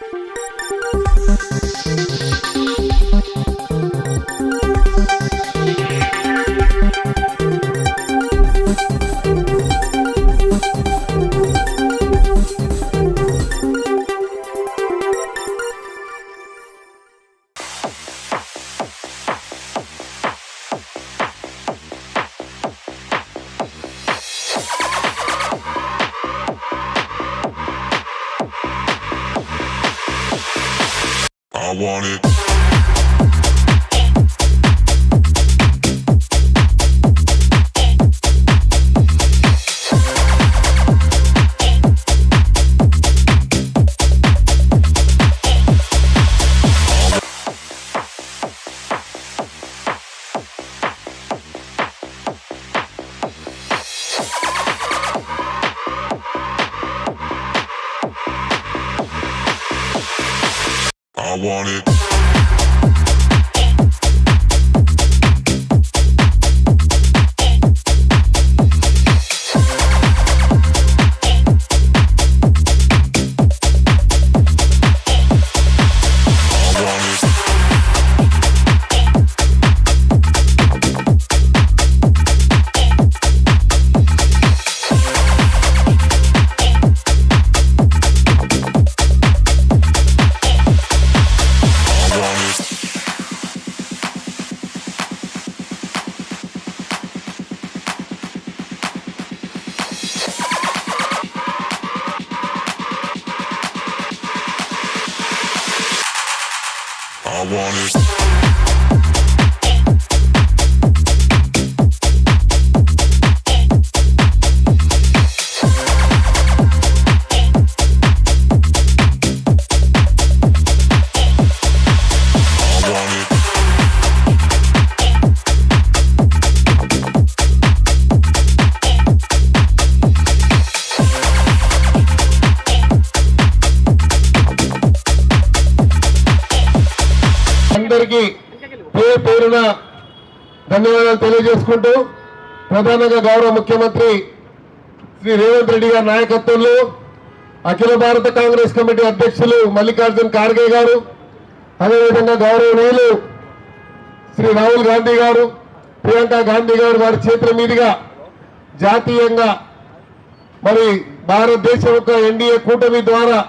Música I want it. I want it. waters. అందరికీ పేరు పేరున ధన్యవాదాలు తెలియజేసుకుంటూ ప్రధానంగా గౌరవ ముఖ్యమంత్రి శ్రీ రేవంత్ రెడ్డి గారి నాయకత్వంలో అఖిల భారత కాంగ్రెస్ కమిటీ అధ్యక్షులు మల్లికార్జున్ ఖార్గే గారు అదేవిధంగా గౌరవనీయులు శ్రీ రాహుల్ గాంధీ గారు ప్రియాంక గాంధీ గారు వారి చేతుల మీదుగా జాతీయంగా మరి భారతదేశం యొక్క ఎన్డీఏ కూటమి ద్వారా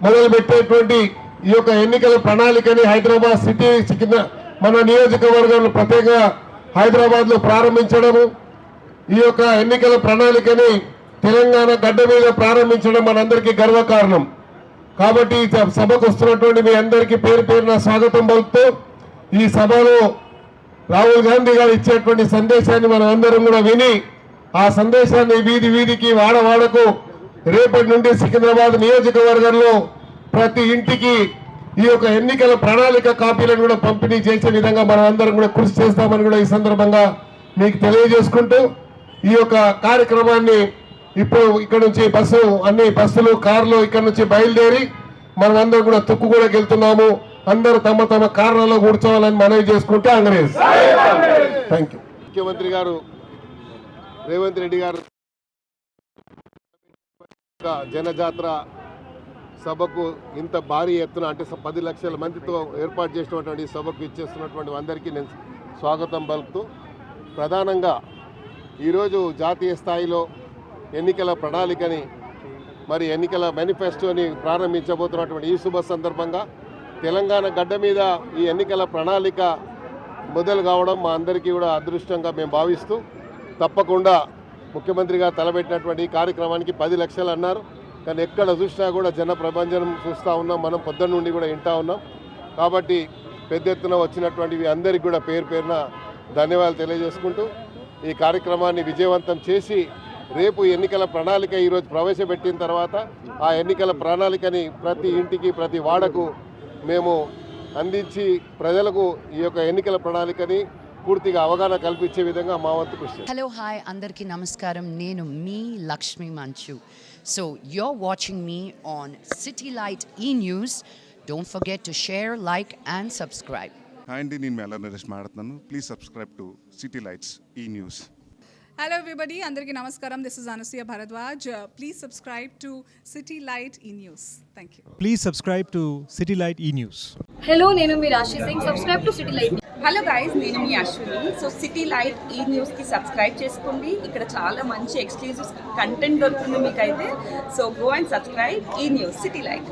మొదలుపెట్టేటువంటి ఈ యొక్క ఎన్నికల ప్రణాళికని హైదరాబాద్ సిటీ కింద మన నియోజకవర్గంలో ప్రత్యేకంగా హైదరాబాద్లో ప్రారంభించడము ఈ యొక్క ఎన్నికల ప్రణాళికని తెలంగాణ గడ్డ మీద ప్రారంభించడం మనందరికీ గర్వకారణం. కాబట్టి సభకు వస్తున్నటువంటి మీ అందరికీ పేరు పేరున స్వాగతం పలుకుతూ ఈ సభలో రాహుల్ గాంధీ గారు ఇచ్చేటువంటి సందేశాన్ని మనం అందరం కూడా విని ఆ సందేశాన్ని వీధి వీధికి వాడవాడకు రేపటి నుండి సికింద్రాబాద్ నియోజకవర్గంలో ప్రతి ఇంటికి ఈ యొక్క ఎన్నికల ప్రణాళిక కాపీలను కూడా పంపిణీ చేసే విధంగా మనం అందరం కూడా కృషి చేస్తామని కూడా ఈ సందర్భంగా మీకు తెలియజేసుకుంటూ ఈ యొక్క కార్యక్రమాన్ని ఇప్పుడు ఇక్కడ నుంచి బస్సు అన్ని బస్సులు కార్లు ఇక్కడ నుంచి బయలుదేరి మనం అందరం కూడా తుక్కు కూడా వెళ్తున్నాము. అందరూ తమ తమ కారణాల్లో కూర్చోవాలని మనవి చేసుకుంటే అంగరేజ్. థ్యాంక్ యూ ముఖ్యమంత్రి గారు రేవంత్ రెడ్డి గారు జనజాత్ర జనజాతర సభకు ఇంత భారీ ఎత్తున అంటే పది లక్షల మందితో ఏర్పాటు చేసినటువంటి సభకు ఇచ్చేస్తున్నటువంటి అందరికీ నేను స్వాగతం పలుకుతూ ప్రధానంగా ఈరోజు జాతీయ స్థాయిలో ఎన్నికల ప్రణాళికని మరి ఎన్నికల మేనిఫెస్టోని ప్రారంభించబోతున్నటువంటి ఈ శుభ సందర్భంగా తెలంగాణ గడ్డ మీద ఈ ఎన్నికల ప్రణాళిక మొదలు కావడం మా అందరికీ కూడా అదృష్టంగా మేము భావిస్తూ తప్పకుండా ముఖ్యమంత్రి గారు తలపెట్టినటువంటి ఈ కార్యక్రమానికి పది లక్షలు అన్నారు. కానీ ఎక్కడ చూసినా కూడా జన ప్రభంజనం చూస్తూ ఉన్నాం. మనం పొద్దున్న నుండి కూడా వింటా ఉన్నాం. కాబట్టి పెద్ద ఎత్తున వచ్చినటువంటివి అందరికీ కూడా పేరు పేరున ధన్యవాదాలు తెలియజేసుకుంటూ ఈ కార్యక్రమాన్ని విజయవంతం చేసి రేపు ఎన్నికల ప్రణాళిక ఈరోజు ప్రవేశపెట్టిన తర్వాత ఆ ఎన్నికల ప్రణాళికని ప్రతి ఇంటికి ప్రతి వాడకు మేము అందించి ప్రజలకు ఈ యొక్క ఎన్నికల ప్రణాళికని పూర్తిగా అవగాహన కల్పించే విధంగా మా వంతు కృషి హలో హాయ్ అందరికీ నమస్కారం. నేను మీ లక్ష్మి మంచు. So you're watching me on City Light E News don't forget to share like and subscribe hi అండి నేను మెల్ల నరేష్ మాట్లాడుతున్నాను please subscribe to City Lights E News Hello, everybody. Andarki namaskaram. This is Anasuya Bharadwaj. Uh, please subscribe to City Light E News. Thank you. Please subscribe to City Light E News. Hello నేను మీ Rashi Singh subscribe to City Light Hello guys నేను మీ Ashwini. So city light ఈ న్యూస్కి subscribe చేసుకోండి. ఇక్కడ చాలా మంచి exclusive content దొరుకుతుంది మీకైతే. సో గో అండ్ సబ్స్క్రైబ్ ఈ న్యూస్ సిటీ లైట్